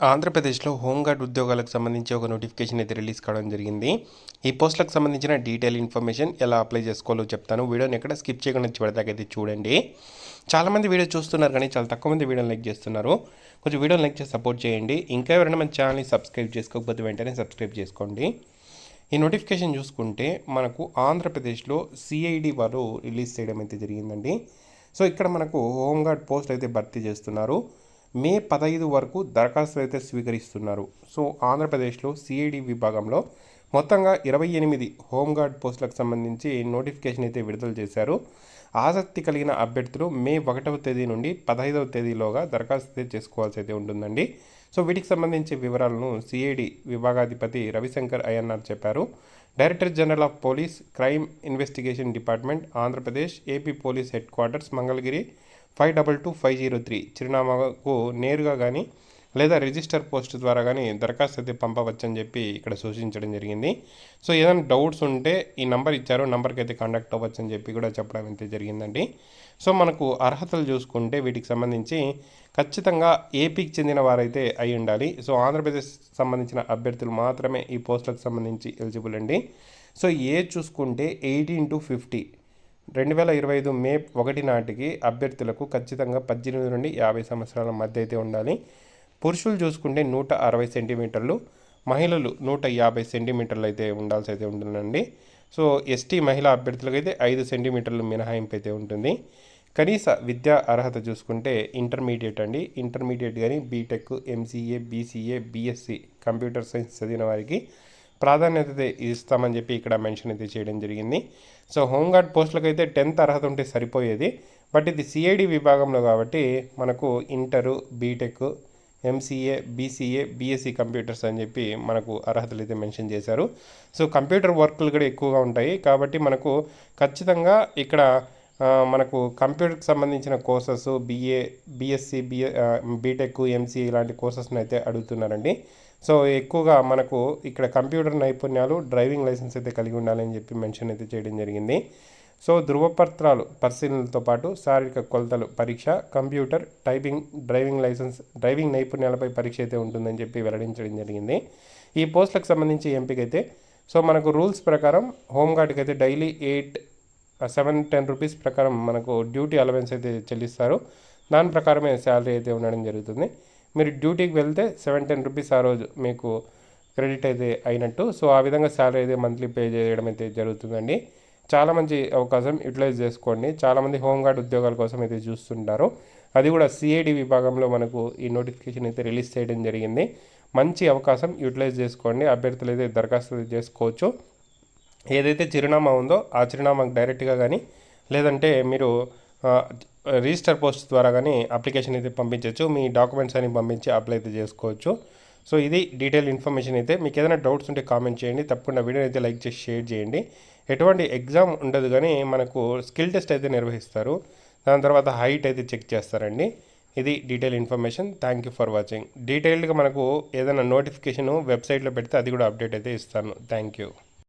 ఆంధ్రప్రదేశ్లో హోంగార్డ్ ఉద్యోగాలకు సంబంధించి ఒక నోటిఫికేషన్ అయితే రిలీజ్ కావడం జరిగింది. ఈ పోస్టులకు సంబంధించిన డీటెయిల్ ఇన్ఫర్మేషన్ ఎలా అప్లై చేసుకోవాలో చెప్తాను. వీడియోని ఎక్కడ స్కిప్ చేయకుండా చివరిదాకైతే చూడండి. చాలామంది వీడియో చూస్తున్నారు కానీ చాలా తక్కువ మంది వీడియోని లైక్ చేస్తున్నారు. కొంచెం వీడియోని లైక్ చేసి సపోర్ట్ చేయండి. ఇంకా ఎవరైనా మన ఛానల్ని సబ్స్క్రైబ్ చేసుకోకపోతే వెంటనే సబ్స్క్రైబ్ చేసుకోండి. ఈ నోటిఫికేషన్ చూసుకుంటే మనకు ఆంధ్రప్రదేశ్లో సిఐడి వారు రిలీజ్ చేయడం అయితే జరిగిందండి. సో ఇక్కడ మనకు హోంగార్డ్ పోస్ట్ అయితే భర్తీ చేస్తున్నారు. మే పదహైదు వరకు దరఖాస్తులు అయితే స్వీకరిస్తున్నారు. సో ఆంధ్రప్రదేశ్లో సిఐడి విభాగంలో మొత్తంగా ఇరవై ఎనిమిది హోంగార్డ్ పోస్టులకు సంబంధించి నోటిఫికేషన్ అయితే విడుదల చేశారు. ఆసక్తి కలిగిన అభ్యర్థులు మే ఒకటవ తేదీ నుండి పదహైదవ తేదీలోగా దరఖాస్తు చేసుకోవాల్సి అయితే ఉంటుందండి. సో వీటికి సంబంధించి వివరాలను సిఐడి విభాగాధిపతి రవిశంకర్ అయ్యన్నార్ చెప్పారు. Director general of police crime investigation department Andhra Pradesh AP police headquarters Mangalagiri five double two five zero three చిరునామాకు నేరుగా కానీ లేదా రిజిస్టర్ పోస్ట్ ద్వారా కానీ దరఖాస్తు అయితే పంపవచ్చని చెప్పి ఇక్కడ సూచించడం జరిగింది. సో ఏదైనా డౌట్స్ ఉంటే ఈ నంబర్ ఇచ్చారు నంబర్కి అయితే కాంటాక్ట్ అవ్వచ్చు అని చెప్పి కూడా చెప్పడం అయితే జరిగిందండి. సో మనకు అర్హతలు చూసుకుంటే వీటికి సంబంధించి ఖచ్చితంగా ఏపీకి చెందిన వారైతే అయి ఉండాలి. సో ఆంధ్రప్రదేశ్ సంబంధించిన అభ్యర్థులు మాత్రమే ఈ పోస్టులకు సంబంధించి ఎలిజిబుల్ అండి. సో ఏ చూసుకుంటే ఎయిటీన్ టు ఫిఫ్టీ. రెండు వేల ఇరవై ఐదు మే ఒకటి నాటికి అభ్యర్థులకు ఖచ్చితంగా పద్దెనిమిది నుండి యాభై సంవత్సరాల మధ్య అయితే ఉండాలి. పురుషులు చూసుకుంటే నూట అరవై సెంటీమీటర్లు మహిళలు నూట యాభై సెంటీమీటర్లు అయితే ఉండాల్సి అయితే ఉంటుందండి. సో ఎస్టీ మహిళా అభ్యర్థులకు అయితే ఐదు సెంటీమీటర్లు మినహాయింపు అయితే ఉంటుంది. కనీస విద్యా అర్హత చూసుకుంటే ఇంటర్మీడియట్ అండి. ఇంటర్మీడియట్ కానీ BTech MCA BCA BSc computer science చదివిన వారికి ప్రాధాన్యత ఇస్తామని చెప్పి ఇక్కడ మెన్షన్ అయితే చేయడం జరిగింది. సో హోంగార్డ్ పోస్టులకు అయితే టెన్త్ అర్హత ఉంటే సరిపోయేది. బట్ ఇది సిఐడి విభాగంలో కాబట్టి మనకు inter BTech MCA BCA BSc computers అని చెప్పి మనకు అర్హతలు అయితే మెన్షన్ చేశారు. సో కంప్యూటర్ వర్క్లు కూడా ఎక్కువగా ఉంటాయి. కాబట్టి మనకు ఖచ్చితంగా ఇక్కడ మనకు కంప్యూటర్కి సంబంధించిన courses BA BSc BA BTech MC ఇలాంటి కోర్సెస్ని అయితే అడుగుతున్నారండి. సో ఎక్కువగా మనకు ఇక్కడ కంప్యూటర్ నైపుణ్యాలు డ్రైవింగ్ లైసెన్స్ అయితే కలిగి ఉండాలని చెప్పి మెన్షన్ అయితే చేయడం జరిగింది. సో ధృవపత్రాలు పరిశీలనలతో పాటు శారీరక కొలతలు పరీక్ష computer typing driving licence driving నైపుణ్యాలపై పరీక్ష అయితే ఉంటుందని చెప్పి వెల్లడించడం జరిగింది. ఈ పోస్టులకు సంబంధించి ఎంపిక అయితే సో మనకు రూల్స్ ప్రకారం హోంగార్డ్కి అయితే daily eight seven ten rupees ప్రకారం మనకు డ్యూటీ అలవెన్స్ అయితే చెల్లిస్తారు. దాని ప్రకారమే శాలరీ అయితే ఉండడం జరుగుతుంది. మీరు డ్యూటీకి వెళ్తే సెవెన్ టెన్ రూపీస్ ఆ రోజు మీకు క్రెడిట్ అయితే అయినట్టు సో ఆ విధంగా శాలరీ అయితే మంత్లీ పే చేయడం అయితే జరుగుతుందండి. చాలా మంచి అవకాశం యూటిలైజ్ చేసుకోండి. చాలామంది హోంగార్డ్ ఉద్యోగాల కోసం అయితే చూస్తుంటారు. అది కూడా సిఐడి విభాగంలో మనకు ఈ నోటిఫికేషన్ అయితే రిలీజ్ చేయడం జరిగింది. మంచి అవకాశం యూటిలైజ్ చేసుకోండి. అభ్యర్థులు అయితే దరఖాస్తు చేసుకోవచ్చు. ఏదైతే చిరునామా ఉందో ఆ చిరునామాకు డైరెక్ట్గా కానీ లేదంటే మీరు రిజిస్టర్ పోస్ట్ ద్వారా కానీ అప్లికేషన్ అయితే పంపించవచ్చు మీ డాక్యుమెంట్స్ అని పంపించి అప్లై అయితే చేసుకోవచ్చు. సో ఇది డీటెయిల్ ఇన్ఫర్మేషన్ అయితే. మీకు ఏదైనా డౌట్స్ ఉంటే కామెంట్ చేయండి. తప్పకుండా వీడియో అయితే లైక్ చేసి షేర్ చేయండి. ఎటువంటి ఎగ్జామ్ ఉండదు కానీ మనకు స్కిల్ టెస్ట్ అయితే నిర్వహిస్తారు. దాని తర్వాత హైట్ అయితే చెక్ చేస్తారండి. ఇది detail information. Thank you for watching డీటెయిల్డ్గా మనకు ఏదైనా నోటిఫికేషన్ వెబ్సైట్లో పెడితే అది కూడా అప్డేట్ అయితే ఇస్తాను. Thank you